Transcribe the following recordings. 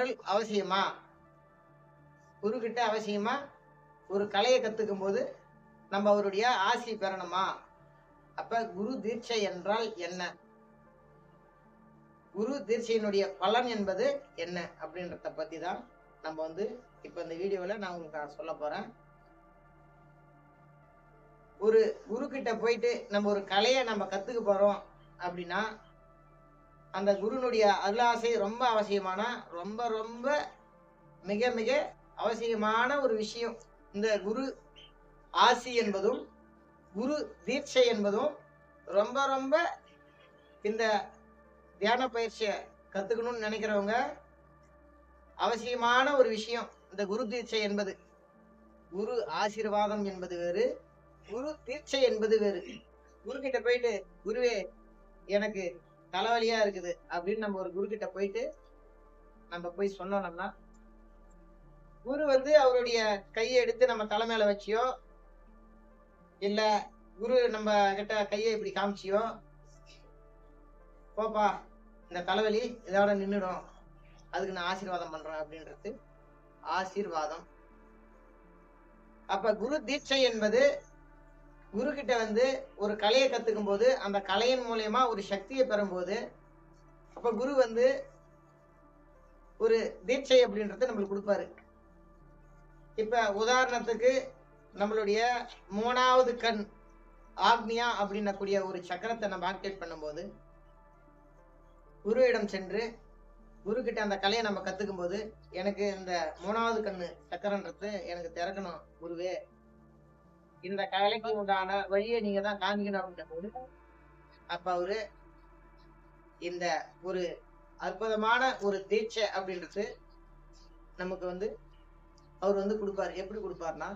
அருள் அவசியமா? குரு கிட்ட அவசியமா? ஒரு கலையை கத்துக்கும் போது நம்ம அவருடைய ஆசி பெறணுமா? அப்ப குரு தீட்சை என்றால் என்ன? குரு தீட்சையினுடைய பலன் என்பது என்ன? அப்படின்றத பத்தி தான் நம்ம வந்து இப்ப இந்த வீடியோல நான் உங்களுக்கு நான் சொல்ல போறேன். ஒரு குரு கிட்ட போயிட்டு நம்ம ஒரு கலையை நம்ம கத்துக்க போறோம் அப்படின்னா அந்த குருனுடைய அருளாசை ரொம்ப அவசியமான ரொம்ப ரொம்ப மிக மிக அவசியமான ஒரு விஷயம். இந்த குரு ஆசி என்பதும் குரு தீட்சை என்பதும் ரொம்ப ரொம்ப இந்த தியான பயிற்சியை கற்றுக்கணும்னு நினைக்கிறவங்க அவசியமான ஒரு விஷயம் இந்த குரு தீட்சை என்பது. குரு ஆசீர்வாதம் என்பது வேறு குரு தீட்சை என்பது வேறு. குரு கிட்ட போயிட்டு குருவே எனக்கு தலைவலியா இருக்குது அப்படின்னு நம்ம ஒரு குரு கிட்ட போயிட்டு நம்ம போய் சொன்னோம்னா குரு வந்து அவருடைய கையை எடுத்து நம்ம தலை மேல வச்சியோ இல்ல குரு நம்ம கிட்ட கையை இப்படி காமிச்சியோ போப்பா இந்த தலைவலி இதோட நின்றுடும் அதுக்கு நான் ஆசீர்வாதம் பண்றேன் அப்படின்றது ஆசீர்வாதம். அப்ப குரு தீட்சை என்பது குரு கிட்ட வந்து ஒரு கலையை கற்றுக்கும் போது அந்த கலையின் மூலியமா ஒரு சக்தியை பெறும்போது அப்போ குரு வந்து ஒரு தீட்சை அப்படின்றத நம்மளுக்கு கொடுப்பாரு. இப்போ உதாரணத்துக்கு நம்மளுடைய மூணாவது கண் ஆக்னியா அப்படின்னக்கூடிய ஒரு சக்கரத்தை நம்ம ஆக்டிவேட் பண்ணும்போது குருவிடம் சென்று குரு கிட்ட அந்த கலையை நம்ம கத்துக்கும் போது எனக்கு இந்த மூணாவது கண்ணு சக்கரன்றது எனக்கு திறக்கணும் குருவே. இந்த கலைக்கு உண்டான வழியை நீங்க தான் காமிக்கணும் அப்படின்ற போது அப்ப அவரு இந்த ஒரு அற்புதமான ஒரு தீட்சை அப்படின்றது நமக்கு வந்து அவர் வந்து கொடுப்பாரு. எப்படி கொடுப்பாருன்னா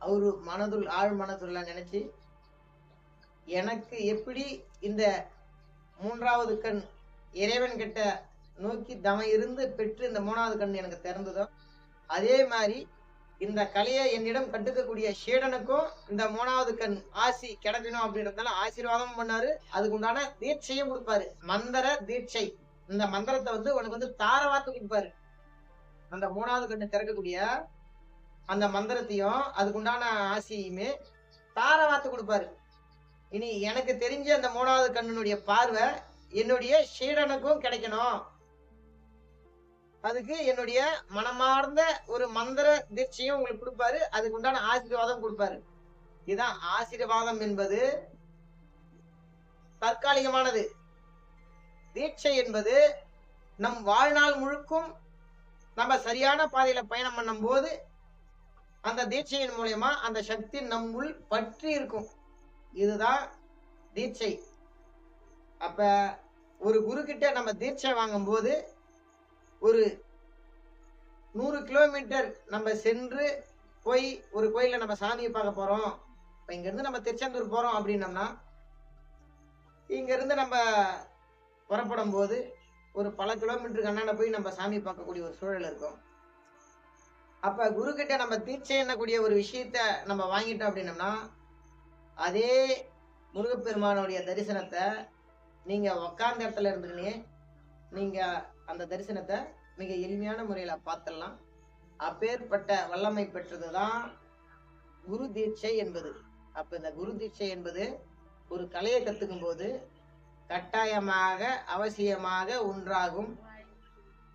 அவரு மனதுள் ஆழ் மனதுள்ள நினைச்சு எனக்கு எப்படி இந்த மூன்றாவது கண் இறைவன் கிட்ட நோக்கி தம இருந்து பெற்று இந்த மூணாவது கண் எனக்கு திறந்ததோ அதே மாதிரி இந்த கலையை என்னிடம் கட்டுக்கக்கூடிய ஷேடனுக்கும் இந்த மூணாவது கண் ஆசி கிடைக்கணும் அப்படின்றதுனால ஆசீர்வாதம் பண்ணாரு. அதுக்கு உண்டான தீட்சையும் கொடுப்பாரு. மந்திர தீட்சை. இந்த மந்திரத்தை வந்து உனக்கு வந்து தார கொடுப்பாரு. அந்த மூணாவது கண்ணு திறக்கக்கூடிய அந்த மந்திரத்தையும் அதுக்கு உண்டான ஆசியுமே தார கொடுப்பாரு. இனி எனக்கு தெரிஞ்ச அந்த மூணாவது கண்ணினுடைய பார்வை என்னுடைய ஷீடனுக்கும் கிடைக்கணும். அதுக்கு என்னுடைய மனமார்ந்த ஒரு மந்திர தீட்சையும் உங்களுக்கு கொடுப்பாரு. அதுக்கு உண்டான ஆசீர்வாதம் கொடுப்பாரு. இதுதான் ஆசீர்வாதம் என்பது. தற்காலிகமானது. தீட்சை என்பது நம் வாழ்நாள் முழுக்கும் நம்ம சரியான பாதையில பயணம் பண்ணும் போது அந்த தீட்சையின் மூலயமா அந்த சக்தி நம்முள் பற்றி இருக்கும். இதுதான் தீட்சை. அப்ப ஒரு குரு கிட்ட நம்ம தீட்சை வாங்கும் போது ஒரு நூறு கிலோமீட்டர் நம்ம சென்று போய் ஒரு கோயிலில் நம்ம சாமியை பார்க்க போறோம். இப்ப இங்க இருந்து நம்ம திருச்செந்தூர் போறோம் அப்படின்னம்னா இங்க இருந்து நம்ம புறப்படும் போது ஒரு பல கிலோமீட்டருக்கு அண்ணாண்ட போய் நம்ம சாமி பார்க்கக்கூடிய ஒரு சூழல் இருக்கும். அப்ப குரு கிட்ட நம்ம தீட்சை என்னக்கூடிய ஒரு விஷயத்த நம்ம வாங்கிட்டோம் அப்படின்னம்னா அதே முருகப்பெருமானுடைய தரிசனத்தை நீங்க உக்காந்த இடத்துல இருந்துக்கினே நீங்க அந்த தரிசனத்தை மிக எளிமையான முறையில பார்த்துடலாம். அப்பேற்பட்ட வல்லமை பெற்றதுதான் குரு தீட்சை என்பது. அப்ப இந்த குரு தீட்சை என்பது ஒரு கலையை கத்துக்கும் போது கட்டாயமாக அவசியமாக ஒன்றாகும்.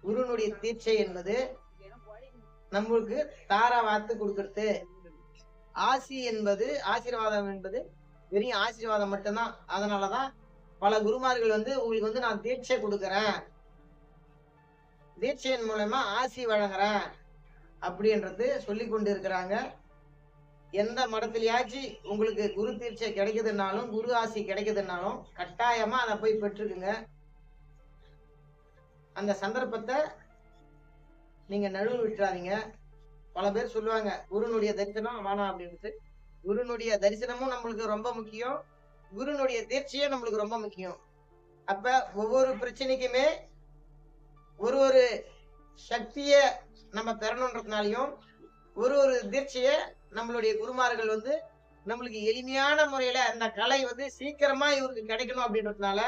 குருனுடைய தீட்சை என்பது நம்மளுக்கு தாரா வார்த்து கொடுக்கறது. ஆசி என்பது ஆசீர்வாதம் என்பது வெறும் ஆசீர்வாதம் மட்டும்தான். அதனாலதான் பல குருமார்கள் வந்து உங்களுக்கு வந்து நான் தீட்சை கொடுக்கறேன். தீட்சையின் மூலமா ஆசி வழங்குறேன் அப்படின்றது சொல்லி கொண்டு இருக்கிறாங்க எந்த மடத்துலயாச்சும் உங்களுக்கு குரு தீட்சை கிடைக்குதுன்னாலும் குரு ஆசி கிடைக்குதுன்னாலும் கட்டாயமா அதை போய் பெற்றுக்குங்க. அந்த சந்தர்ப்பத்தை நீங்க நழுவு விட்டுறாதீங்க. பல பேர் சொல்லுவாங்க குருனுடைய தரிசனம் வேணாம் அப்படின்ட்டு குருனுடைய தரிசனமும் நம்மளுக்கு ரொம்ப முக்கியம். குருனுடைய தீர்ச்சியும் நம்மளுக்கு ரொம்ப முக்கியம். அப்ப ஒவ்வொரு பிரச்சனைக்குமே ஒரு ஒரு சக்திய நம்ம பெறணுன்றதுனாலையும் ஒரு ஒரு தீட்சையை நம்மளுடைய குருமார்கள் வந்து நம்மளுக்கு எளிமையான முறையில அந்த கலை வந்து சீக்கிரமா இவருக்கு கிடைக்கணும் அப்படின்றதுனால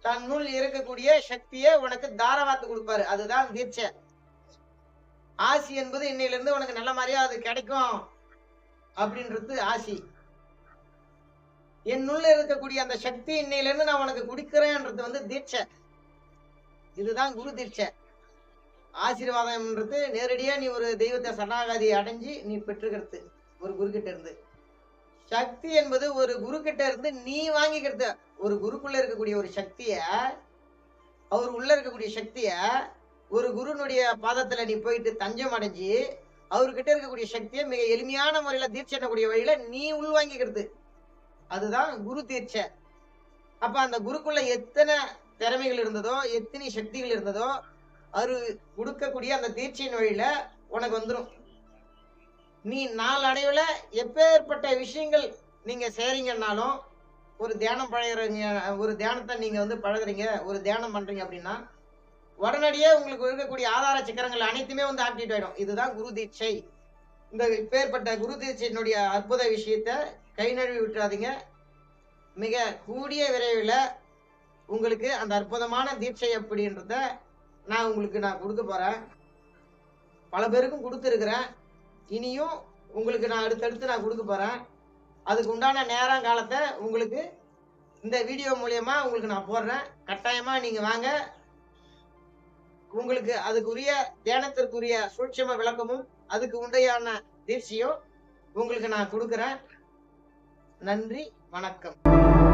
தன்னுள் இருக்கக்கூடிய சக்தியை உனக்கு தாரவாத்து கொடுப்பாரு. அதுதான் தீட்சை. ஆசி என்பது இன்னையில இருந்து உனக்கு நல்ல மாதிரியா அது கிடைக்கும் அப்படின்றது ஆசி. என்னுள்ள இருக்கக்கூடிய அந்த சக்தி இன்னையில இருந்து நான் உனக்கு குடிக்கிறேன்றது வந்து தீட்சை. இதுதான் குரு தீட்சை. ஆசீர்வாதம்ன்றது நேரடியா நீ ஒரு தெய்வத்தை சரணாகாதி அடைஞ்சு நீ பெற்றுக்கிறது ஒரு குரு இருந்து. சக்தி என்பது ஒரு குரு கிட்ட இருந்து நீ வாங்கிக்கிறது. ஒரு குருக்குள்ள இருக்கக்கூடிய ஒரு சக்திய அவர் உள்ள இருக்கக்கூடிய சக்திய ஒரு குருனுடைய பாதத்துல நீ போயிட்டு தஞ்சம் அடைஞ்சு அவர்கிட்ட இருக்கக்கூடிய சக்தியை மிக எளிமையான முறையில தீட்சை பண்ணக்கூடிய வழியில நீ உள்வாங்கிக்கிறது. அதுதான் குரு தீட்சை. அப்ப அந்த குருக்குள்ள எத்தனை திறமைகள் இருந்ததோ எத்தனை சக்திகள் இருந்ததோ அவரு கொடுக்கக்கூடிய அந்த தீட்சையின் வழியில உனக்கு வந்துடும் நீ நாளடைவில் எப்பேற்பட்ட விஷயங்கள் நீங்க செய்றீங்கன்னாலும் ஒரு தியானம் பழகுறீங்க ஒரு தியானத்தை நீங்க வந்து பழகுறீங்க ஒரு தியானம் பண்றீங்க அப்படின்னா உடனடியே உங்களுக்கு இருக்கக்கூடிய ஆதார சிக்கரங்கள் அனைத்துமே வந்து ஆக்டிவேட் ஆயிடும். இதுதான் குரு தீட்சை. இந்த இப்பேற்பட்ட குரு தீட்சையினுடைய அற்புத விஷயத்த கை நழுவி விட்டுறாதீங்க. மிக கூடிய விரைவில் உங்களுக்கு அந்த அற்புதமான தீட்சை அப்படின்றத நான் உங்களுக்கு நான் கொடுக்க போகிறேன் பல பேருக்கும் கொடுத்துருக்குறேன். இனியும் உங்களுக்கு நான் அடுத்தடுத்து நான் கொடுக்க போகிறேன் அதுக்கு உண்டான நேரம் காலத்தை உங்களுக்கு இந்த வீடியோ மூலயமா உங்களுக்கு நான் போடுறேன். கட்டாயமாக நீங்கள் வாங்க. உங்களுக்கு அதுக்குரிய தியானத்திற்குரிய சூட்சம விளக்கமும் அதுக்கு உண்டையான தீட்சையும் உங்களுக்கு நான் கொடுக்குறேன். நன்றி வணக்கம்.